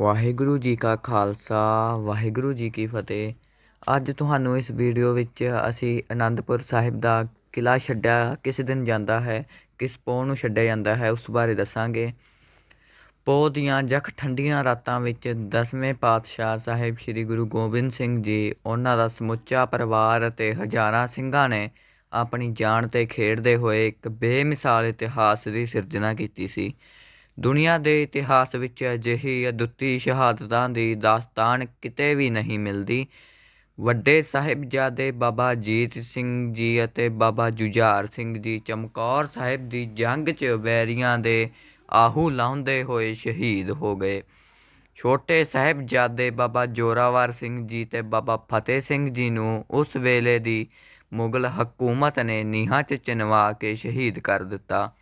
ਵਾਹਿਗੁਰੂ ਜੀ ਕਾ ਖਾਲਸਾ, ਵਾਹਿਗੁਰੂ ਜੀ ਕੀ ਫਤਿਹ। ਅੱਜ ਤੁਹਾਨੂੰ ਇਸ ਵੀਡੀਓ ਵਿੱਚ ਅਸੀਂ ਅਨੰਦਪੁਰ ਸਾਹਿਬ ਦਾ ਕਿਲ੍ਹਾ ਛੱਡਿਆ ਕਿਸ ਦਿਨ ਜਾਂਦਾ ਹੈ, ਕਿਸ ਪੋਹ ਨੂੰ ਛੱਡਿਆ ਜਾਂਦਾ ਹੈ, ਉਸ ਬਾਰੇ ਦੱਸਾਂਗੇ। ਪੋਹ ਦੀਆਂ ਜਖ ਠੰਡੀਆਂ ਰਾਤਾਂ ਵਿੱਚ ਦਸਵੇਂ ਪਾਤਸ਼ਾਹ ਸਾਹਿਬ ਸ੍ਰੀ ਗੁਰੂ ਗੋਬਿੰਦ ਸਿੰਘ ਜੀ, ਉਹਨਾਂ ਦਾ ਸਮੁੱਚਾ ਪਰਿਵਾਰ ਅਤੇ ਹਜ਼ਾਰਾਂ ਸਿੰਘਾਂ ਨੇ ਆਪਣੀ ਜਾਨ 'ਤੇ ਖੇਡਦੇ ਹੋਏ ਇੱਕ ਬੇਮਿਸਾਲ ਇਤਿਹਾਸ ਦੀ ਸਿਰਜਣਾ ਕੀਤੀ ਸੀ। ਦੁਨੀਆ ਦੇ ਇਤਿਹਾਸ ਵਿੱਚ ਅਜਿਹੀ ਅਦੁੱਤੀ ਸ਼ਹਾਦਤਾਂ ਦੀ ਦਾਸਤਾਨ ਕਿਤੇ ਵੀ ਨਹੀਂ ਮਿਲਦੀ। ਵੱਡੇ ਸਾਹਿਬਜ਼ਾਦੇ ਬਾਬਾ ਅਜੀਤ ਸਿੰਘ ਜੀ ਅਤੇ ਬਾਬਾ ਜੁਝਾਰ ਸਿੰਘ ਜੀ ਚਮਕੌਰ ਸਾਹਿਬ ਦੀ ਜੰਗ 'ਚ ਵੈਰੀਆਂ ਦੇ ਆਹੂ ਲਾਉਂਦੇ ਹੋਏ ਸ਼ਹੀਦ ਹੋ ਗਏ। ਛੋਟੇ ਸਾਹਿਬਜ਼ਾਦੇ ਬਾਬਾ ਜੋਰਾਵਰ ਸਿੰਘ ਜੀ ਤੇ ਬਾਬਾ ਫਤਿਹ ਸਿੰਘ ਜੀ ਨੂੰ ਉਸ ਵੇਲੇ ਦੀ ਮੁਗਲ ਹਕੂਮਤ ਨੇ ਨੀਹਾਂ 'ਚ ਚਿਣਵਾ ਕੇ ਸ਼ਹੀਦ ਕਰ ਦਿੱਤਾ।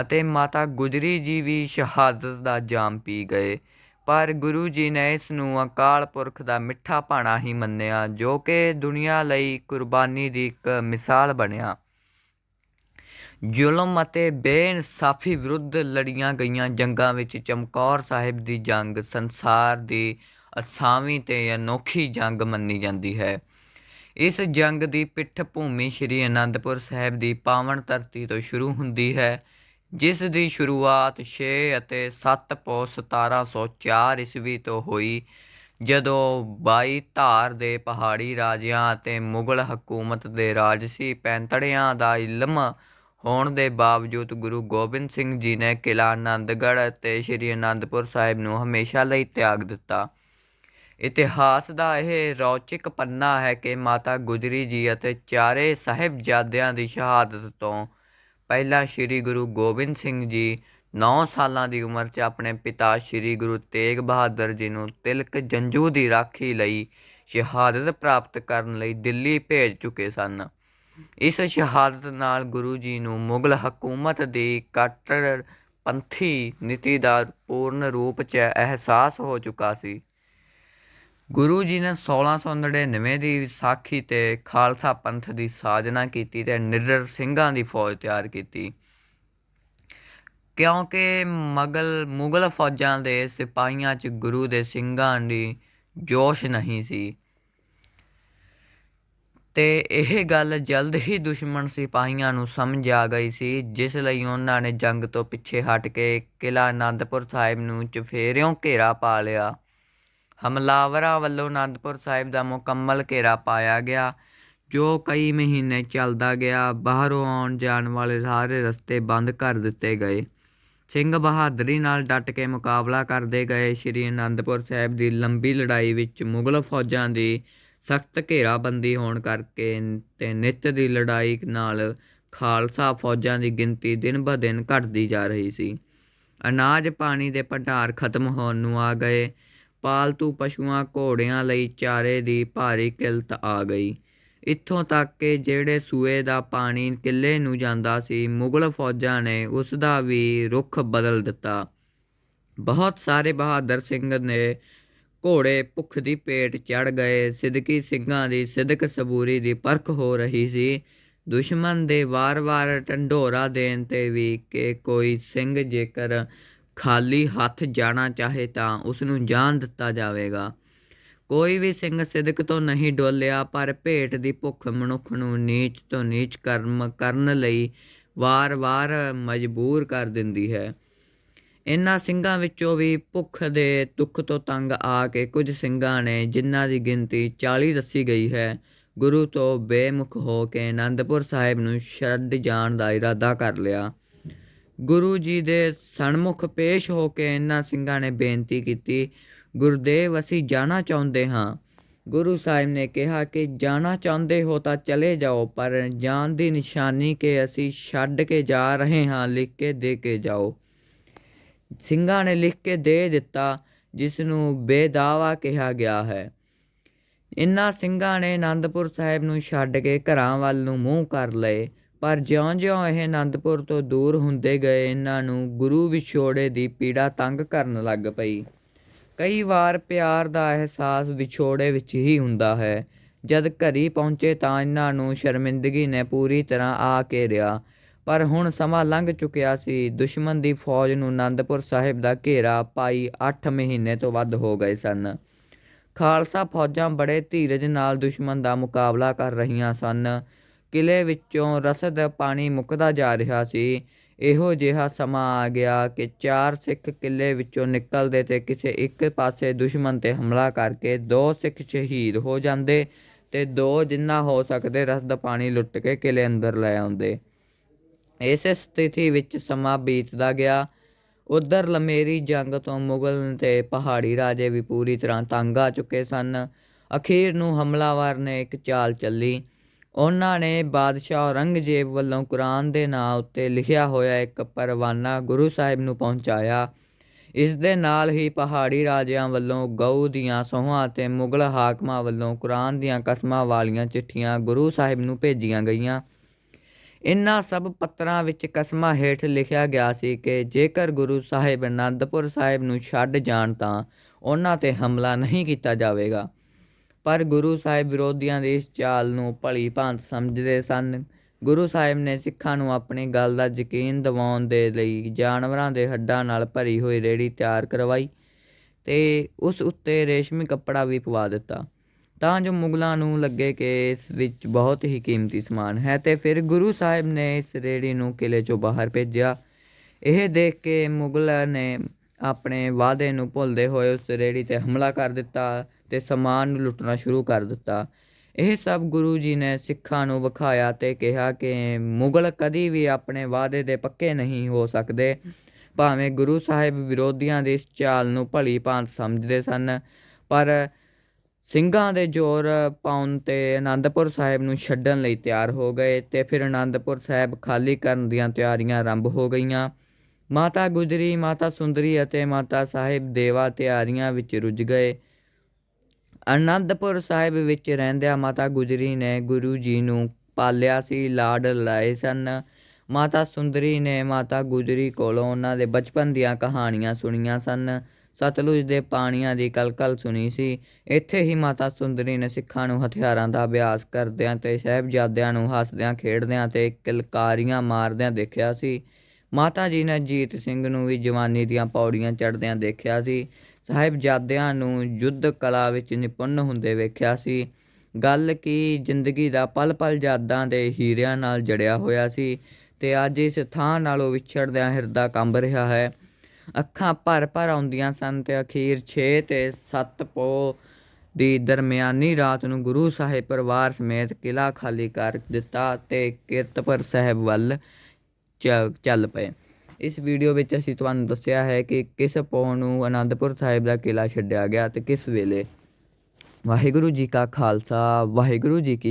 ਅਤੇ ਮਾਤਾ ਗੁਜਰੀ ਜੀ ਵੀ ਸ਼ਹਾਦਤ ਦਾ ਜਾਮ ਪੀ ਗਏ। ਪਰ ਗੁਰੂ ਜੀ ਨੇ ਇਸ ਨੂੰ ਅਕਾਲ ਪੁਰਖ ਦਾ ਮਿੱਠਾ ਭਾਣਾ ਹੀ ਮੰਨਿਆ, ਜੋ ਕਿ ਦੁਨੀਆ ਲਈ ਕੁਰਬਾਨੀ ਦੀ ਇੱਕ ਮਿਸਾਲ ਬਣਿਆ। ਜ਼ੁਲਮ ਅਤੇ ਬੇਇਨਸਾਫੀ ਵਿਰੁੱਧ ਲੜੀਆਂ ਗਈਆਂ ਜੰਗਾਂ ਵਿੱਚ ਚਮਕੌਰ ਸਾਹਿਬ ਦੀ ਜੰਗ ਸੰਸਾਰ ਦੀ ਅਸਾਵੀਂ ਤੇ ਅਨੋਖੀ ਜੰਗ ਮੰਨੀ ਜਾਂਦੀ ਹੈ। ਇਸ ਜੰਗ ਦੀ ਪਿੱਠ ਭੂਮੀ ਸ੍ਰੀ ਅਨੰਦਪੁਰ ਸਾਹਿਬ ਦੀ ਪਾਵਨ ਧਰਤੀ ਤੋਂ ਸ਼ੁਰੂ ਹੁੰਦੀ ਹੈ। ਜਿਸ ਦੀ ਸ਼ੁਰੂਆਤ 6 ਅਤੇ 7 ਪੋ 1704 ਈਸਵੀ ਤੋਂ ਹੋਈ, ਜਦੋਂ ਬਾਈ ਧਾਰ ਦੇ ਪਹਾੜੀ ਰਾਜਿਆਂ ਅਤੇ ਮੁਗਲ ਹਕੂਮਤ ਦੇ ਰਾਜਸੀ ਪੈਂਤੜਿਆਂ ਦਾ ਇਲਮ ਹੋਣ ਦੇ ਬਾਵਜੂਦ ਗੁਰੂ ਗੋਬਿੰਦ ਸਿੰਘ ਜੀ ਨੇ ਕਿਲਾ ਆਨੰਦਗੜ੍ਹ ਅਤੇ ਸ੍ਰੀ ਅਨੰਦਪੁਰ ਸਾਹਿਬ ਨੂੰ ਹਮੇਸ਼ਾ ਲਈ ਤਿਆਗ ਦਿੱਤਾ। ਇਤਿਹਾਸ ਦਾ ਇਹ ਰੌਚਕ ਪੰਨਾ ਹੈ ਕਿ ਮਾਤਾ ਗੁਜਰੀ ਜੀ ਅਤੇ ਚਾਰੇ ਸਾਹਿਬਜ਼ਾਦਿਆਂ ਦੀ ਸ਼ਹਾਦਤ ਤੋਂ ਪਹਿਲਾਂ ਸ੍ਰੀ ਗੁਰੂ ਗੋਬਿੰਦ ਸਿੰਘ ਜੀ 9 ਸਾਲਾਂ ਦੀ ਉਮਰ 'ਚ ਆਪਣੇ ਪਿਤਾ ਸ੍ਰੀ ਗੁਰੂ ਤੇਗ ਬਹਾਦਰ ਜੀ ਨੂੰ ਤਿਲਕ ਜੰਜੂ ਦੀ ਰਾਖੀ ਲਈ ਸ਼ਹਾਦਤ ਪ੍ਰਾਪਤ ਕਰਨ ਲਈ ਦਿੱਲੀ ਭੇਜ ਚੁੱਕੇ ਸਨ। ਇਸ ਸ਼ਹਾਦਤ ਨਾਲ ਗੁਰੂ ਜੀ ਨੂੰ ਮੁਗਲ ਹਕੂਮਤ ਦੀ ਕੱਟੜ ਪੰਥੀ ਨੀਤੀ ਦਾ ਪੂਰਨ ਰੂਪ 'ਚ ਅਹਿਸਾਸ ਹੋ ਚੁੱਕਾ ਸੀ। ਗੁਰੂ ਜੀ ਨੇ 1699 ਦੀ ਵਿਸਾਖੀ ਤੇ ਖਾਲਸਾ ਪੰਥ ਦੀ ਸਾਜਨਾ ਕੀਤੀ ਤੇ ਨਿਰਰ ਸਿੰਘਾਂ ਦੀ ਫੌਜ ਤਿਆਰ ਕੀਤੀ। ਕਿਉਂਕਿ ਮਗਲ, ਮੁਗਲ ਫੌਜਾਂ ਦੇ ਸਿਪਾਹੀਆਂ 'ਚ ਗੁਰੂ ਦੇ ਸਿੰਘਾਂ ਦੀ ਜੋਸ਼ ਨਹੀਂ ਸੀ। ਤੇ ਇਹ ਗੱਲ ਜਲਦ ਹੀ ਦੁਸ਼ਮਣ ਸਿਪਾਹੀਆਂ ਨੂੰ ਸਮਝ ਆ ਗਈ ਸੀ, ਜਿਸ ਲਈ ਉਹਨਾਂ ਨੇ ਜੰਗ ਤੋਂ ਪਿੱਛੇ ਹਟ ਕੇ ਕਿਲਾ ਆਨੰਦਪੁਰ ਸਾਹਿਬ ਨੂੰ ਚਫੇਰਿਓਂ ਘੇਰਾ ਪਾ ਲਿਆ। ਹਮਲਾਵਰਾਂ ਵੱਲੋਂ ਅਨੰਦਪੁਰ ਸਾਹਿਬ ਦਾ ਮੁਕੰਮਲ ਘੇਰਾ ਪਾਇਆ ਗਿਆ, ਜੋ ਕਈ ਮਹੀਨੇ ਚੱਲਦਾ ਗਿਆ। ਬਾਹਰੋਂ ਆਉਣ ਜਾਣ ਵਾਲੇ ਸਾਰੇ ਰਸਤੇ ਬੰਦ ਕਰ ਦਿੱਤੇ ਗਏ। ਸਿੰਘ ਬਹਾਦਰੀ ਨਾਲ ਡਟ ਕੇ ਮੁਕਾਬਲਾ ਕਰਦੇ ਗਏ। ਸ਼੍ਰੀ ਅਨੰਦਪੁਰ ਸਾਹਿਬ ਦੀ ਲੰਬੀ ਲੜਾਈ ਵਿੱਚ ਮੁਗਲ ਫੌਜਾਂ ਦੀ ਸਖਤ ਘੇਰਾਬੰਦੀ ਹੋਣ ਕਰਕੇ ਤੇ ਨਿੱਤ ਦੀ ਲੜਾਈ ਨਾਲ ਖਾਲਸਾ ਫੌਜਾਂ ਦੀ ਗਿਣਤੀ ਦਿਨ ਬ ਦਿਨ ਘਟਦੀ ਜਾ ਰਹੀ ਸੀ। ਅਨਾਜ ਪਾਣੀ ਦੇ ਭੰਡਾਰ ਖਤਮ ਹੋਣ ਨੂੰ ਆ ਗਏ। ਪਾਲਤੂ ਪਸ਼ੂਆਂ ਘੋੜਿਆਂ ਲਈ ਚਾਰੇ ਦੀ ਭਾਰੀ ਕਿਲਤ ਆ ਗਈ। ਇੱਥੋਂ ਤੱਕ ਕਿ ਜਿਹੜੇ ਸੂਏ ਦਾ ਪਾਣੀ ਕਿੱਲੇ ਨੂੰ ਜਾਂਦਾ ਸੀ, ਮੁਗਲ ਫੌਜਾਂ ਨੇ ਉਸ ਦਾ ਵੀ ਰੁਖ ਬਦਲ ਦਿੱਤਾ। ਬਹੁਤ ਸਾਰੇ ਬਹਾਦਰ ਸਿੰਘ ਨੇ ਘੋੜੇ ਭੁੱਖ ਦੀ ਪੇਟ ਚੜ ਗਏ। ਸਿੱਧਕੀ ਸਿੰਘਾਂ ਦੀ ਸਿੱਧਕ ਸਬੂਰੀ ਦੀ ਪਰਖ ਹੋ ਰਹੀ ਸੀ। ਦੁਸ਼ਮਣ ਦੇ ਵਾਰ-ਵਾਰ ਢੰਡੋਰਾ ਦੇਣ ਤੇ ਵੀ ਕਿ ਕੋਈ ਸਿੰਘ ਜੇਕਰ ਖਾਲੀ ਹੱਥ ਜਾਣਾ ਚਾਹੇ ਤਾਂ ਉਸ ਨੂੰ ਜਾਣ ਦਿੱਤਾ ਜਾਵੇਗਾ। ਕੋਈ ਵੀ ਸਿੰਘ ਸਿਦਕ ਤੋਂ ਨਹੀਂ ਡੋਲਿਆ, ਪਰ ਭੇਟ ਦੀ ਭੁੱਖ ਮਨੁੱਖ ਨੂੰ ਨੀਚ ਤੋਂ ਨੀਚ ਕਰਮ ਕਰਨ ਲਈ ਵਾਰ-ਵਾਰ ਮਜਬੂਰ ਕਰ ਦਿੰਦੀ ਹੈ। ਇਨ੍ਹਾਂ ਸਿੰਘਾਂ ਵਿੱਚੋਂ ਵੀ ਭੁੱਖ ਦੇ ਦੁੱਖ ਤੋਂ ਤੰਗ ਆ ਕੇ ਕੁਝ ਸਿੰਘਾਂ ਨੇ ਜਿਨ੍ਹਾਂ ਦੀ ਗਿਣਤੀ 40 ਦੱਸੀ ਗਈ ਹੈ, ਗੁਰੂ ਤੋਂ ਬੇਮੁਖ ਹੋ ਕੇ ਆਨੰਦਪੁਰ ਸਾਹਿਬ ਨੂੰ ਛੱਡ ਜਾਣ ਦਾ ਇਰਾਦਾ ਕਰ ਲਿਆ। ਗੁਰੂ ਜੀ ਦੇ ਸਨਮੁਖ ਪੇਸ਼ ਹੋ ਕੇ ਇਹਨਾਂ ਸਿੰਘਾਂ ਨੇ ਬੇਨਤੀ ਕੀਤੀ, ਗੁਰਦੇਵ, ਅਸੀਂ ਜਾਣਾ ਚਾਹੁੰਦੇ ਹਾਂ। ਗੁਰੂ ਸਾਹਿਬ ਨੇ ਕਿਹਾ ਕਿ ਜਾਣਾ ਚਾਹੁੰਦੇ ਹੋ ਤਾਂ ਚਲੇ ਜਾਓ, ਪਰ ਜਾਣ ਦੀ ਨਿਸ਼ਾਨੀ ਕਿ ਅਸੀਂ ਛੱਡ ਕੇ ਜਾ ਰਹੇ ਹਾਂ, ਲਿਖ ਕੇ ਦੇ ਕੇ ਜਾਓ। ਸਿੰਘਾਂ ਨੇ ਲਿਖ ਕੇ ਦੇ ਦਿੱਤਾ ਜਿਸ ਨੂੰ ਬੇਦਾਵਾ ਕਿਹਾ ਗਿਆ ਹੈ। ਇਨ੍ਹਾਂ ਸਿੰਘਾਂ ਨੇ ਆਨੰਦਪੁਰ ਸਾਹਿਬ ਨੂੰ ਛੱਡ ਕੇ ਘਰਾਂ ਵੱਲ ਨੂੰ ਮੂੰਹ ਕਰ ਲਏ। ਪਰ ਜਿਉਂ-ਜਿਉਂ ਇਹ ਅਨੰਦਪੁਰ ਤੋਂ ਦੂਰ ਹੁੰਦੇ ਗਏ, ਇਹਨਾਂ ਨੂੰ ਗੁਰੂ ਵਿਛੋੜੇ ਦੀ ਪੀੜਾ ਤੰਗ ਕਰਨ ਲੱਗ ਪਈ। ਕਈ ਵਾਰ ਪਿਆਰ ਦਾ ਅਹਿਸਾਸ ਵਿਛੋੜੇ ਵਿੱਚ ਹੀ ਹੁੰਦਾ ਹੈ। ਜਦ ਘਰੀ ਪਹੁੰਚੇ ਤਾਂ ਇਹਨਾਂ ਨੂੰ ਸ਼ਰਮਿੰਦਗੀ ਨੇ ਪੂਰੀ ਤਰ੍ਹਾਂ ਆ ਘੇਰਿਆ ਪਰ ਹੁਣ ਸਮਾਂ ਲੰਘ ਚੁੱਕਿਆ ਸੀ। ਦੁਸ਼ਮਣ ਦੀ ਫੌਜ ਨੂੰ ਅਨੰਦਪੁਰ ਸਾਹਿਬ ਦਾ ਘੇਰਾ ਪਾਈ ਅੱਠ ਮਹੀਨੇ ਤੋਂ ਵੱਧ ਹੋ ਗਏ ਸਨ। ਖਾਲਸਾ ਫੌਜਾਂ ਬੜੇ ਧੀਰਜ ਨਾਲ ਦੁਸ਼ਮਣ ਦਾ ਮੁਕਾਬਲਾ ਕਰ ਰਹੀਆਂ ਸਨ। ਕਿਲ੍ਹੇ ਵਿੱਚੋਂ ਰਸਦ ਪਾਣੀ ਮੁੱਕਦਾ ਜਾ ਰਿਹਾ ਸੀ। ਇਹੋ ਜਿਹਾ ਸਮਾਂ ਆ ਗਿਆ ਕਿ ਚਾਰ ਸਿੱਖ ਕਿਲ੍ਹੇ ਵਿੱਚੋਂ ਨਿਕਲਦੇ ਤੇ ਕਿਸੇ ਇੱਕ ਪਾਸੇ ਦੁਸ਼ਮਣ ਤੇ ਹਮਲਾ ਕਰਕੇ ਦੋ ਸਿੱਖ ਸ਼ਹੀਦ ਹੋ ਜਾਂਦੇ ਤੇ ਦੋ ਜਿੰਨਾ ਹੋ ਸਕਦੇ ਰਸਦ ਪਾਣੀ ਲੁੱਟ ਕੇ ਕਿਲੇ ਅੰਦਰ ਲੈ ਆਉਂਦੇ। ਇਸ ਸਥਿਤੀ ਵਿੱਚ ਸਮਾਂ ਬੀਤਦਾ ਗਿਆ। ਉਧਰ ਲਮੇਰੀ ਜੰਗ ਤੋਂ ਮੁਗਲ ਤੇ ਪਹਾੜੀ ਰਾਜੇ ਵੀ ਪੂਰੀ ਤਰ੍ਹਾਂ ਤੰਗ ਆ ਚੁੱਕੇ ਸਨ। ਅਖੀਰ ਨੂੰ ਹਮਲਾਵਰ ਨੇ ਇੱਕ ਚਾਲ ਚੱਲੀ। ਉਹਨਾਂ ਨੇ ਬਾਦਸ਼ਾਹ ਔਰੰਗਜ਼ੇਬ ਵੱਲੋਂ ਕੁਰਾਨ ਦੇ ਨਾਂ ਉੱਤੇ ਲਿਖਿਆ ਹੋਇਆ ਇੱਕ ਪਰਵਾਨਾ ਗੁਰੂ ਸਾਹਿਬ ਨੂੰ ਪਹੁੰਚਾਇਆ। ਇਸ ਦੇ ਨਾਲ ਹੀ ਪਹਾੜੀ ਰਾਜਿਆਂ ਵੱਲੋਂ ਗਊ ਦੀਆਂ ਸੋਹਾਂ ਅਤੇ ਮੁਗਲ ਹਾਕਮਾਂ ਵੱਲੋਂ ਕੁਰਾਨ ਦੀਆਂ ਕਸਮਾਂ ਵਾਲੀਆਂ ਚਿੱਠੀਆਂ ਗੁਰੂ ਸਾਹਿਬ ਨੂੰ ਭੇਜੀਆਂ ਗਈਆਂ। ਇਨ੍ਹਾਂ ਸਭ ਪੱਤਰਾਂ ਵਿੱਚ ਕਸਮਾਂ ਹੇਠ ਲਿਖਿਆ ਗਿਆ ਸੀ ਕਿ ਜੇਕਰ ਗੁਰੂ ਸਾਹਿਬ ਅਨੰਦਪੁਰ ਸਾਹਿਬ ਨੂੰ ਛੱਡ ਜਾਣ ਤਾਂ ਉਹਨਾਂ ਤੇ ਹਮਲਾ ਨਹੀਂ ਕੀਤਾ ਜਾਵੇਗਾ। ਪਰ ਗੁਰੂ ਸਾਹਿਬ ਵਿਰੋਧੀਆਂ ਦੀ ਇਸ ਚਾਲ ਨੂੰ ਭਲੀ ਭਾਂਤ ਸਮਝਦੇ ਸਨ। ਗੁਰੂ ਸਾਹਿਬ ਨੇ ਸਿੱਖਾਂ ਨੂੰ ਆਪਣੀ ਗੱਲ ਦਾ ਯਕੀਨ ਦਿਵਾਉਣ ਦੇ ਲਈ ਜਾਨਵਰਾਂ ਦੇ ਹੱਡਾਂ ਨਾਲ ਭਰੀ ਹੋਈ ਰੇੜੀ ਤਿਆਰ ਕਰਵਾਈ ਤੇ ਉਸ ਉੱਤੇ ਰੇਸ਼ਮੀ ਕੱਪੜਾ ਵੀ ਪਵਾ ਦਿੱਤਾ। ਤਾਂ ਜੋ ਮੁਗਲਾਂ ਨੂੰ ਲੱਗੇ ਕਿ ਇਸ ਵਿੱਚ ਬਹੁਤ ਹੀ ਕੀਮਤੀ ਸਮਾਨ ਹੈ ਤੇ ਫਿਰ ਗੁਰੂ ਸਾਹਿਬ ਨੇ ਇਸ ਰੇੜੀ ਨੂੰ ਕਿਲੇ ਚੋਂ ਬਾਹਰ ਭੇਜਿਆ। ਇਹ ਦੇਖ ਕੇ ਮੁਗਲ ਨੇ ਆਪਣੇ ਵਾਅਦੇ ਨੂੰ ਭੁੱਲਦੇ ਹੋਏ ਉਸ ਰੇੜੀ ਤੇ ਹਮਲਾ ਕਰ ਦਿੱਤਾ। ਤੇ ਸਮਾਨ ਨੂੰ ਲੁੱਟਣਾ ਸ਼ੁਰੂ ਕਰ ਦਿੱਤਾ। ਇਹ ਸਭ ਗੁਰੂ ਜੀ ਨੇ ਸਿੱਖਾਂ ਨੂੰ ਵਿਖਾਇਆ ਤੇ ਕਿਹਾ ਕਿ ਮੁਗਲ ਕਦੀ ਵੀ ਆਪਣੇ ਵਾਅਦੇ ਦੇ ਪੱਕੇ ਨਹੀਂ ਹੋ ਸਕਦੇ। ਭਾਵੇਂ ਗੁਰੂ ਸਾਹਿਬ ਵਿਰੋਧੀਆਂ ਦੀ ਇਸ ਚਾਲ ਨੂੰ ਭਲੀ ਭਾਂਤ ਸਮਝਦੇ ਸਨ, ਪਰ ਸਿੰਘਾਂ ਦੇ ਜ਼ੋਰ ਪਾਉਣ ਤੇ ਆਨੰਦਪੁਰ ਸਾਹਿਬ ਨੂੰ ਛੱਡਣ ਲਈ ਤਿਆਰ ਹੋ ਗਏ ਤੇ ਫਿਰ ਆਨੰਦਪੁਰ ਸਾਹਿਬ ਖਾਲੀ ਕਰਨ ਦੀਆਂ ਤਿਆਰੀਆਂ ਆਰੰਭ ਹੋ ਗਈਆਂ। ਮਾਤਾ ਗੁਜਰੀ, ਮਾਤਾ ਸੁੰਦਰੀ ਅਤੇ ਮਾਤਾ ਸਾਹਿਬ ਦੇਵਾ ਤਿਆਰੀਆਂ ਵਿੱਚ ਰੁੱਝ ਗਏ। ਅਨੰਦਪੁਰ ਸਾਹਿਬ ਵਿੱਚ ਰਹਿੰਦਿਆਂ ਮਾਤਾ ਗੁਜਰੀ ਨੇ ਗੁਰੂ ਜੀ ਨੂੰ ਪਾਲਿਆ ਸੀ, ਲਾਡ ਲਾਏ ਸਨ। ਮਾਤਾ ਸੁੰਦਰੀ ਨੇ ਮਾਤਾ ਗੁਜਰੀ ਕੋਲੋਂ ਉਹਨਾਂ ਦੇ ਬਚਪਨ ਦੀਆਂ ਕਹਾਣੀਆਂ ਸੁਣੀਆਂ ਸਨ। ਸਤਲੁਜ ਦੇ ਪਾਣੀਆਂ ਦੀ ਕਲਕਲ ਸੁਣੀ ਸੀ। ਇੱਥੇ ਹੀ ਮਾਤਾ ਸੁੰਦਰੀ ਨੇ ਸਿੱਖਾਂ ਨੂੰ ਹਥਿਆਰਾਂ ਦਾ ਅਭਿਆਸ ਕਰਦਿਆਂ ਤੇ ਸਾਹਿਬਜ਼ਾਦਿਆਂ ਨੂੰ ਹੱਸਦਿਆਂ, ਖੇਡਦਿਆਂ ਤੇ ਕਿਲਕਾਰੀਆਂ ਮਾਰਦਿਆਂ ਦੇਖਿਆ ਸੀ। ਮਾਤਾ ਜੀ ਨੇ ਜੀਤ ਸਿੰਘ ਨੂੰ ਵੀ ਜਵਾਨੀ ਦੀਆਂ ਪੌੜੀਆਂ ਚੜ੍ਹਦਿਆਂ ਦੇਖਿਆ ਸੀ। ਸਾਹਿਬਜ਼ਾਦਿਆਂ ਨੂੰ ਯੁੱਧ ਕਲਾ ਵਿੱਚ ਨਿਪੁੰਨ ਹੁੰਦੇ ਵੇਖਿਆ ਸੀ। ਗੱਲ ਕੀ ਜ਼ਿੰਦਗੀ ਦਾ ਪਲ ਪਲ ਯਾਦਾਂ ਦੇ ਹੀਰਿਆਂ ਨਾਲ ਜੜਿਆ ਹੋਇਆ ਸੀ ਤੇ ਅੱਜ ਇਸ ਥਾਂ ਨਾਲੋਂ ਵਿਛੜਦਿਆਂ ਹਿਰਦਾ ਕੰਬ ਰਿਹਾ ਹੈ। ਅੱਖਾਂ ਭਰ ਭਰ ਆਉਂਦੀਆਂ ਸਨ ਤੇ ਅਖੀਰ 6 ਤੇ 7 ਪੋ ਦੀ ਦਰਮਿਆਨੀ ਰਾਤ ਨੂੰ ਗੁਰੂ ਸਾਹਿਬ ਪਰਿਵਾਰ ਸਮੇਤ ਕਿਲਾ ਖਾਲੀ ਕਰ ਦਿੱਤਾ ਤੇ ਕੀਰਤਪੁਰ ਸਾਹਿਬ ਵੱਲ ਚੱਲ ਪਏ। ਇਸ ਵੀਡੀਓ ਵਿੱਚ ਅਸੀਂ ਤੁਹਾਨੂੰ ਦੱਸਿਆ ਹੈ ਕਿ ਕਿਸ ਪੌ ਨੂੰ ਅਨੰਦਪੁਰ ਸਾਹਿਬ ਦਾ ਕਿਲਾ ਛੱਡਿਆ ਗਿਆ ਤੇ ਕਿਸ ਵੇਲੇ? ਵਾਹਿਗੁਰੂ ਜੀ ਕਾ ਖਾਲਸਾ, ਵਾਹਿਗੁਰੂ ਜੀ ਕੀ